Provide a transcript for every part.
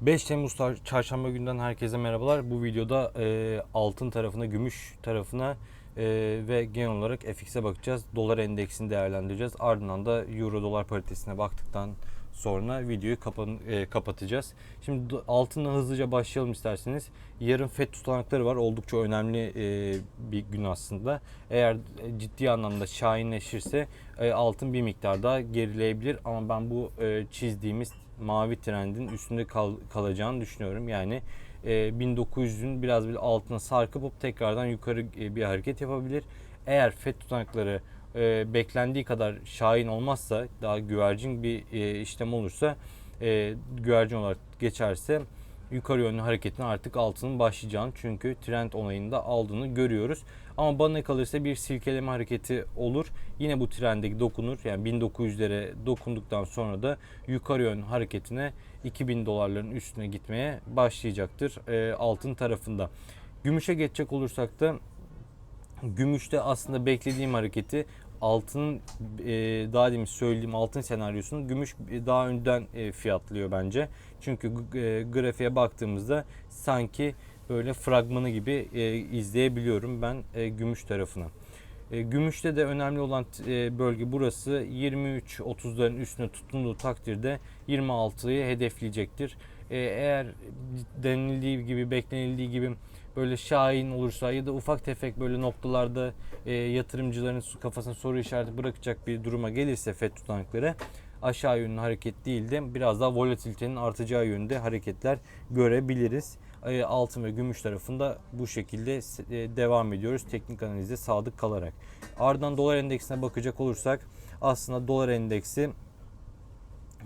5 Temmuz çarşamba günden herkese merhabalar. Bu videoda e, altın tarafına, gümüş tarafına e, ve genel olarak FX'e bakacağız. Dolar endeksini değerlendireceğiz. Ardından da Euro dolar paritesine baktıktan sonra videoyu kapan- e, kapatacağız. Şimdi altından hızlıca başlayalım isterseniz. Yarın FED tutanakları var. Oldukça önemli e, bir gün aslında. Eğer e, ciddi anlamda şahinleşirse e, altın bir miktar daha gerileyebilir. Ama ben bu e, çizdiğimiz mavi trendin üstünde kal- kalacağını düşünüyorum. Yani e, 1900'ün biraz bir altına sarkıp tekrardan yukarı e, bir hareket yapabilir. Eğer FED tutanakları e, beklendiği kadar şahin olmazsa daha güvercin bir e, işlem olursa e, güvercin olarak geçerse yukarı yönlü hareketin artık altının başlayacağını çünkü trend onayında aldığını görüyoruz. Ama bana kalırsa bir silkeleme hareketi olur. Yine bu trendeki dokunur. Yani 1900'lere dokunduktan sonra da yukarı yönlü hareketine 2000 dolarların üstüne gitmeye başlayacaktır e, altın tarafında. Gümüşe geçecek olursak da Gümüşte aslında beklediğim hareketi altının e, daha demin söylediğim altın senaryosunu gümüş daha önden e, fiyatlıyor bence. Çünkü e, grafiğe baktığımızda sanki böyle fragmanı gibi e, izleyebiliyorum ben e, gümüş tarafını. E, gümüşte de önemli olan e, bölge burası 23-30'ların üstüne tutunduğu takdirde 26'yı hedefleyecektir. E, eğer denildiği gibi beklenildiği gibi böyle şahin olursa ya da ufak tefek böyle noktalarda e, yatırımcıların kafasına soru işareti bırakacak bir duruma gelirse FED tutanakları aşağı yönlü hareket değil de biraz daha volatilitenin artacağı yönde hareketler görebiliriz. E, altın ve gümüş tarafında bu şekilde e, devam ediyoruz teknik analizde sadık kalarak. Ardından dolar endeksine bakacak olursak aslında dolar endeksi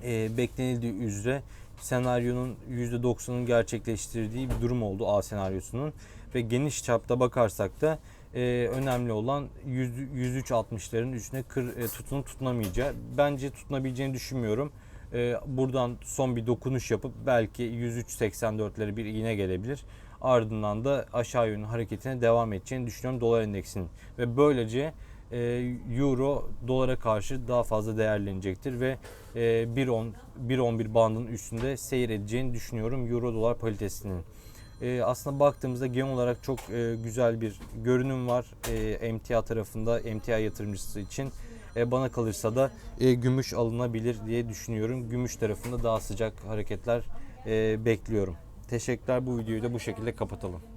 e, beklenildiği üzere senaryonun %90'ın gerçekleştirdiği bir durum oldu A senaryosunun ve geniş çapta bakarsak da e, önemli olan 103.60'ların üstüne kır, e, tutunup tutunamayacağı. Bence tutunabileceğini düşünmüyorum. E, buradan son bir dokunuş yapıp belki 103.84'lere bir iğne gelebilir. Ardından da aşağı yönlü hareketine devam edeceğini düşünüyorum dolar endeksinin. Ve böylece e, euro dolara karşı daha fazla değerlenecektir ve e, 1.10 1.11 bandının üstünde seyir edeceğini düşünüyorum euro dolar paritesinin. E, aslında baktığımızda genel olarak çok e, güzel bir görünüm var e, emtia tarafında emtia yatırımcısı için. E, bana kalırsa da e, gümüş alınabilir diye düşünüyorum. Gümüş tarafında daha sıcak hareketler e, bekliyorum. Teşekkürler bu videoyu da bu şekilde kapatalım.